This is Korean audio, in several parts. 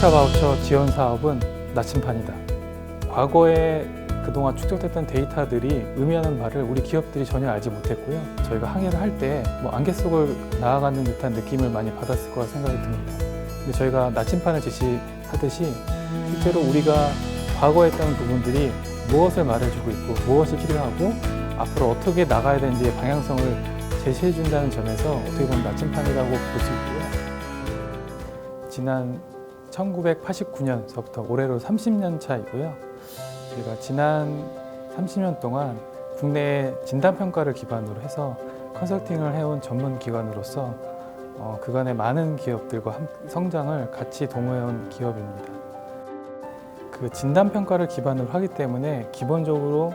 데이터 바우처 지원 사업은 나침판이다. 과거에 그동안 축적됐던 데이터들이 의미하는 바를 우리 기업들이 전혀 알지 못했고요. 저희가 항해를 할 때 뭐 안개 속을 나아가는 듯한 느낌을 많이 받았을 거라 생각이 듭니다. 근데 저희가 나침판을 제시하듯이 실제로 우리가 과거에 했던 부분들이 무엇을 말해주고 있고 무엇이 필요하고 앞으로 어떻게 나가야 되는지의 방향성을 제시해 준다는 점에서 어떻게 보면 나침판이라고 볼 수 있고요. 지난 1989년서부터 올해로 30년 차이고요. 저희가 지난 30년 동안 국내 진단평가를 기반으로 해서 컨설팅을 해온 전문 기관으로서 어, 그간의 많은 기업들과 함- 성장을 같이 동호해온 기업입니다. 그 진단평가를 기반으로 하기 때문에 기본적으로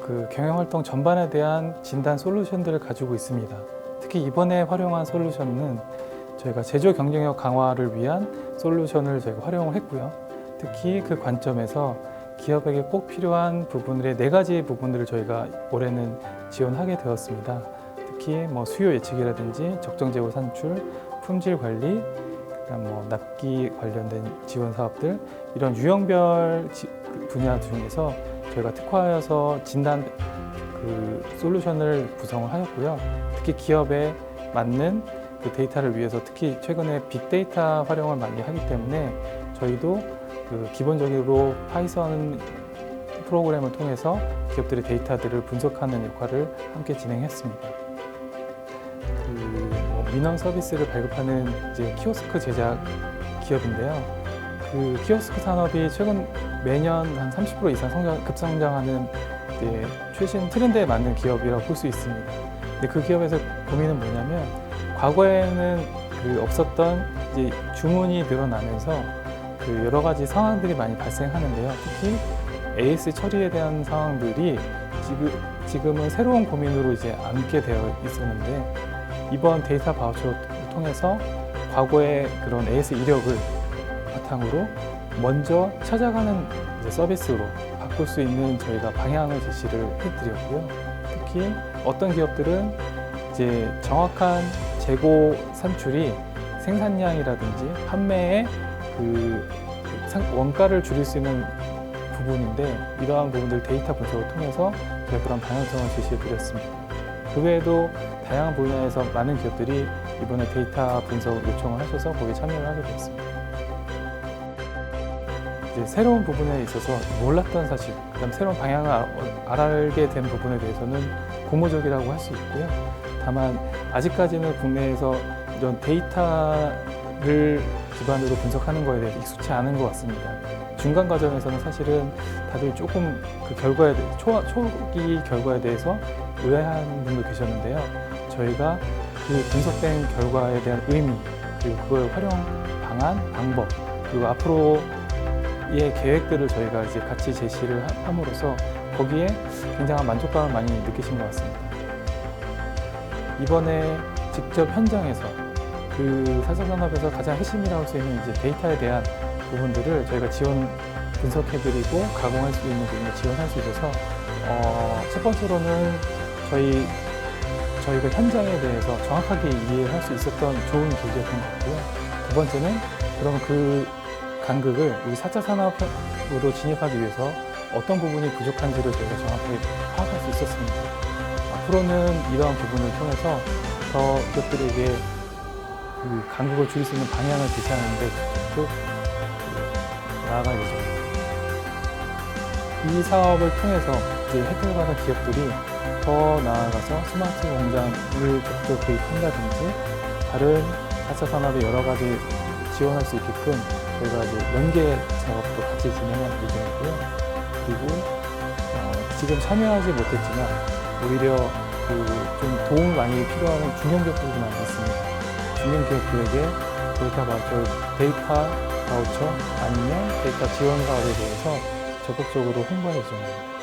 그 경영활동 전반에 대한 진단 솔루션들을 가지고 있습니다. 특히 이번에 활용한 솔루션은 저희가 제조 경쟁력 강화를 위한 솔루션을 저희가 활용을 했고요. 특히 그 관점에서 기업에게 꼭 필요한 부분들의 네 가지 부분들을 저희가 올해는 지원하게 되었습니다. 특히 뭐 수요 예측이라든지 적정 재고 산출, 품질 관리, 그다음 뭐 납기 관련된 지원 사업들 이런 유형별 분야 중에서 저희가 특화하여서 진단 그 솔루션을 구성을 하였고요. 특히 기업에 맞는 그 데이터를 위해서 특히 최근에 빅데이터 활용을 많이 하기 때문에 저희도 그 기본적으로 파이썬 프로그램을 통해서 기업들의 데이터들을 분석하는 역할을 함께 진행했습니다. 그뭐 민원 서비스를 발급하는 이제 키오스크 제작 기업인데요. 그 키오스크 산업이 최근 매년 한 30% 이상 성장, 급성장하는 이제 최신 트렌드에 맞는 기업이라고 볼 수 있습니다. 근데 그 기업에서 고민은 뭐냐면 과거에는 그 없었던 이제 주문이 늘어나면서 그 여러 가지 상황들이 많이 발생하는데요. 특히 AS 처리에 대한 상황들이 지금 지금은 새로운 고민으로 이제 안게 되어 있었는데 이번 데이터 바우처를 통해서 과거의 그런 AS 이력을 바탕으로 먼저 찾아가는 서비스로 바꿀 수 있는 저희가 방향을 제시를 해드렸고요. 특히 어떤 기업들은 이제 정확한 재고 산출이 생산량이라든지 판매의 그 상- 원가를 줄일 수 있는 부분인데 이러한 부분들 데이터 분석을 통해서 저희가 그런 방향성을 제시해 드렸습니다. 그 외에도 다양한 분야에서 많은 기업들이 이번에 데이터 분석 요청을 하셔서 거기에 참여를 하게 되었습니다. 이제 새로운 부분에 있어서 몰랐던 사실, 그다음 새로운 방향을 알- 알게 된 부분에 대해서는 고무적이라고 할 수 있고요. 다만 아직까지는 국내에서 이런 데이터를 기반으로 분석하는 거에 대해서 익숙치 않은 것 같습니다. 중간 과정에서는 사실은 다들 조금 그 결과에 대해 초, 초기 결과에 대해서 의아한 분도 계셨는데요. 저희가 그 분석된 결과에 대한 의미 그리고 그걸 활용 방안, 방법 그리고 앞으로의 계획들을 저희가 이제 같이 제시를 하- 함으로써 거기에 굉장한 만족감을 많이 느끼신 것 같습니다. 이번에 직접 현장에서 그 사설산업에서 가장 핵심이라고 할 수 있는 이제 데이터에 대한 부분들을 저희가 지원 분석해드리고 가공할 수 있는 부분을 지원할 수 있어서 어, 첫 번째로는 저희 저희가 현장에 대해서 정확하게 이해할 수 있었던 좋은 계기였던 것 같고요. 두 번째는 그러면 그 간극을 우리 4차 산업으로 진입하기 위해서 어떤 부분이 부족한지를 저희가 정확하게 파악할 수 있었습니다. 앞으로는 이러한 부분을 통해서 더 기업들에게 그 간극을 줄일 수 있는 방향을 제시하는데 그 나아갈 예정입니다. 이 사업을 통해서 이제 혜택을 받은 기업들이 더 나아가서 스마트 공장을 적극 도입한다든지 다른 4차 산업의 여러 가지 지원할 수 있게끔 저희가 이제 연계 작업도 같이 진행할 예정이고요. 그리고 어, 지금 참여하지 못했지만 오히려 그 좀 도움이 많이 필요한 중견 기업들도 많이 있습니다. 중견 기업들에게 데이터 바우처, 데이터 바우처 아니면 데이터 지원 사업에 대해서 적극적으로 홍보할 예정입니다.